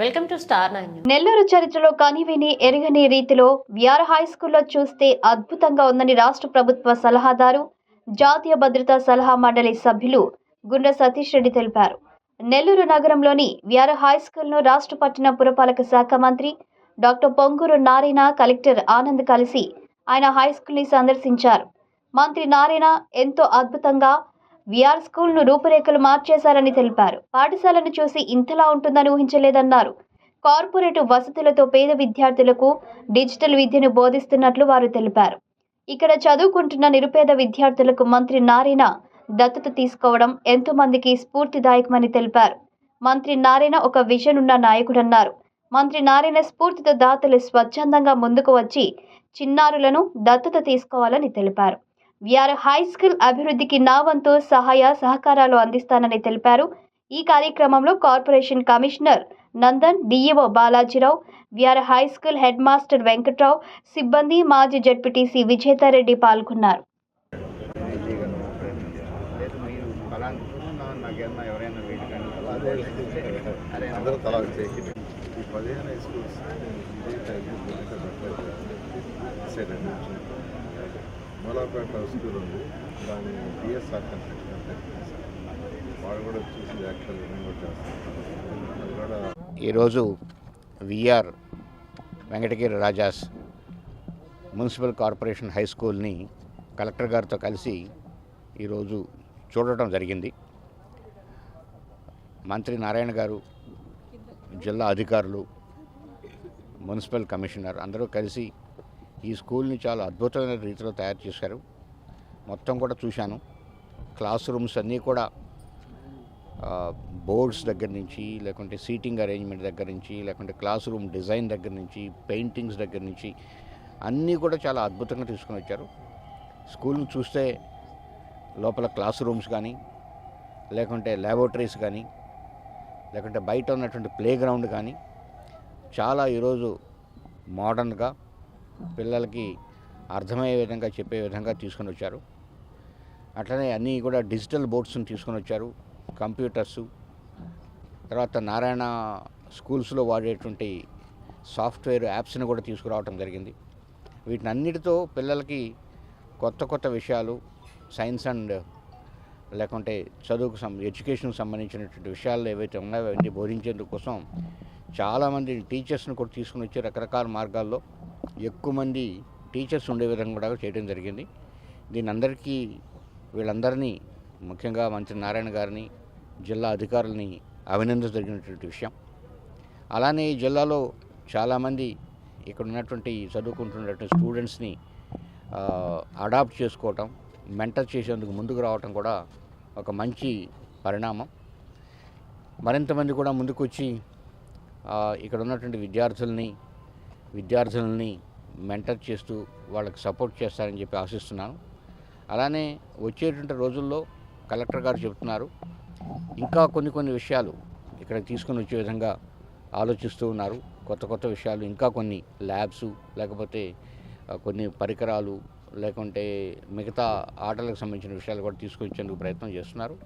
Welcome to star Nellore చరిత్రలో కనివిని ఎరగని రీతిలో విఆర్ హై స్కూల్లో చూస్తే అద్భుతంగా ఉందని రాష్ట్ర ప్రభుత్వ సలహాదారు జాతీయ భద్రతా సలహా మండలి సభ్యులు గుండ్ర సతీష్ రెడ్డి తెలిపారు. నెల్లూరు నగరంలోని విఆర్ హై స్కూల్ను రాష్ట్ర పట్టణ పురపాలక శాఖ మంత్రి డాక్టర్ పొంగూరు నారాయణ కలెక్టర్ ఆనంద్ కలిసి ఆయన హై స్కూల్ని సందర్శించారు. మంత్రి నారాయణ ఎంతో అద్భుతంగా విఆర్ స్కూల్ను రూపురేఖలు మార్చేశారని తెలిపారు. పాఠశాలను చూసి ఇంతలా ఉంటుందని ఊహించలేదన్నారు. కార్పొరేట్ వసతులతో పేద విద్యార్థులకు డిజిటల్ విద్యను బోధిస్తున్నట్లు వారు తెలిపారు. ఇక్కడ చదువుకుంటున్న నిరుపేద విద్యార్థులకు మంత్రి నారాయణ దత్తత తీసుకోవడం ఎంతో మందికి స్ఫూర్తిదాయకమని తెలిపారు. మంత్రి నారాయణ ఒక విజన్ ఉన్న నాయకుడన్నారు. మంత్రి నారాయణ స్ఫూర్తితో దాతలు స్వచ్ఛందంగా ముందుకు వచ్చి చిన్నారులను దత్తత తీసుకోవాలని తెలిపారు. విఆర్ హై స్కూల్ అభివృద్ధికి నా వంతు సహాయ సహకారాలు అందిస్తానని తెలిపారు. ఈ కార్యక్రమంలో corporation commissioner Nandan DEO Balajirao VR high school headmaster Venkatrao సిబ్బంది మాజీ జడ్పీటీసీ విజేతారెడ్డి పాల్గొన్నారు. సరే మలాపేట హై స్కూల్ ఉంది. దాని బిఎస్ఆర్ కన్స్ట్రక్షన్ వాళ్ళు కూడా చూసి యాక్చువల్ కూడా చేస్తాను కూడా ఈరోజు VR Venkatagiri Rajas municipal corporation high స్కూల్ని కలెక్టర్ గారితో కలిసి ఈరోజు చూడటం జరిగింది. మంత్రి నారాయణ గారు జిల్లా అధికారులు మున్సిపల్ కమిషనర్ అందరూ కలిసి ఈ స్కూల్ని చాలా అద్భుతమైన రీతిలో తయారు చేశారు. మొత్తం కూడా చూశాను. క్లాస్ రూమ్స్ అన్నీ కూడా బోర్డ్స్ దగ్గర నుంచి లేకుంటే సీటింగ్ అరేంజ్మెంట్ దగ్గర నుంచి లేకుంటే క్లాస్ రూమ్ డిజైన్ దగ్గర నుంచి పెయింటింగ్స్ దగ్గర నుంచి అన్నీ కూడా చాలా అద్భుతంగా తీసుకుని వచ్చారు. స్కూల్ని చూస్తే లోపల క్లాస్ రూమ్స్ కానీ లేకుంటే ల్యాబొరేటరీస్ కానీ లేకుంటే బయట ఉన్నటువంటి ప్లే గ్రౌండ్ కానీ చాలా ఈరోజు మోడర్న్గా పిల్లలకి అర్థమయ్యే విధంగా చెప్పే విధంగా తీసుకొని వచ్చారు. అట్లనే అన్నీ కూడా డిజిటల్ బోర్డ్స్ని తీసుకొని వచ్చారు కంప్యూటర్సు. తర్వాత నారాయణ స్కూల్స్లో వాడేటువంటి సాఫ్ట్వేర్ యాప్స్ని కూడా తీసుకురావడం జరిగింది. వీటిని అన్నిటితో పిల్లలకి కొత్త కొత్త విషయాలు సైన్స్ అండ్ లేకుంటే చదువుకు సం ఎడ్యుకేషన్కి సంబంధించినటువంటి విషయాలు ఏవైతే ఉన్నాయో అవన్నీ బోధించేందుకోసం చాలామంది టీచర్స్ని కూడా తీసుకుని వచ్చి రకరకాల మార్గాల్లో ఎక్కువ మంది టీచర్స్ ఉండే విధంగా కూడా చేయడం జరిగింది. దీని అందరికీ వీళ్ళందరినీ ముఖ్యంగా మంత్రి నారాయణ గారిని జిల్లా అధికారులని అభినందించదగినటువంటి విషయం. అలానే ఈ జిల్లాలో చాలామంది ఇక్కడ ఉన్నటువంటి చదువుకుంటున్నటువంటి స్టూడెంట్స్ని అడాప్ట్ చేసుకోవటం మెంటర్ చేసేందుకు ముందుకు రావటం కూడా ఒక మంచి పరిణామం. మరింతమంది కూడా ముందుకు వచ్చి ఇక్కడ ఉన్నటువంటి విద్యార్థుల్ని విద్యార్థులని మెంటర్ చేస్తూ వాళ్ళకి సపోర్ట్ చేస్తారని చెప్పి ఆశిస్తున్నాను. అలానే వచ్చేటువంటి రోజుల్లో కలెక్టర్ గారు చెబుతున్నారు ఇంకా కొన్ని కొన్ని విషయాలు ఇక్కడ తీసుకొని వచ్చే విధంగా ఆలోచిస్తూ ఉన్నారు. కొత్త కొత్త విషయాలు ఇంకా కొన్ని ల్యాబ్స్ లేకపోతే కొన్ని పరికరాలు లేకుంటే మిగతా ఆటలకు సంబంధించిన విషయాలు కూడా తీసుకొచ్చేందుకు ప్రయత్నం చేస్తున్నారు.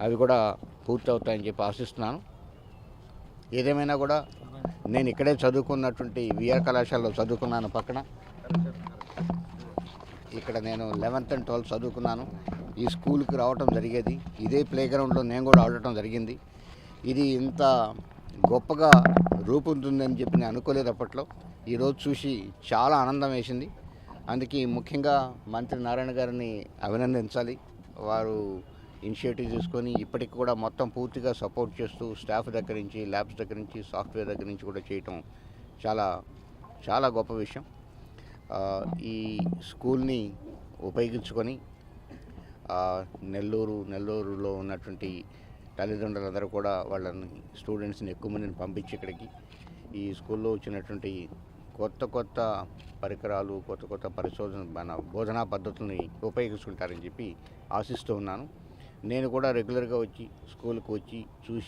అవి కూడా పూర్తి అవుతాయని చెప్పి ఆశిస్తున్నాను. ఏదేమైనా కూడా నేను ఇక్కడే చదువుకున్నటువంటి విఆర్ కళాశాలలో చదువుకున్నాను పక్కన. ఇక్కడ నేను లెవెన్త్ అండ్ ట్వెల్త్ చదువుకున్నాను. ఈ స్కూల్కి రావటం జరిగేది. ఇదే ప్లే గ్రౌండ్లో నేను కూడా ఆడటం జరిగింది. ఇది ఇంత గొప్పగా రూపొందుతుందని చెప్పి నేను అనుకోలేదు అప్పట్లో. ఈరోజు చూసి చాలా ఆనందం వేసింది. అందుకే ముఖ్యంగా మంత్రి నారాయణ గారిని అభినందించాలి. వారు ఇనిషియేటివ్ తీసుకొని ఇప్పటికి కూడా మొత్తం పూర్తిగా సపోర్ట్ చేస్తూ స్టాఫ్ దగ్గర నుంచి ల్యాబ్స్ దగ్గర నుంచి సాఫ్ట్వేర్ దగ్గర నుంచి కూడా చేయటం చాలా చాలా గొప్ప విషయం. ఈ స్కూల్ని ఉపయోగించుకొని నెల్లూరు నెల్లూరులో ఉన్నటువంటి తల్లిదండ్రులందరూ కూడా వాళ్ళని స్టూడెంట్స్ని ఎక్కువ మందిని పంపించి ఇక్కడికి. ఈ స్కూల్లో వచ్చినటువంటి కొత్త కొత్త పరికరాలు కొత్త కొత్త పరిశోధన మన బోధనా పద్ధతుల్ని ఉపయోగించుకుంటారని చెప్పి ఆశిస్తూ ఉన్నాను. నేను కూడా రెగ్యులర్గా వచ్చి స్కూల్కి వచ్చి చూసి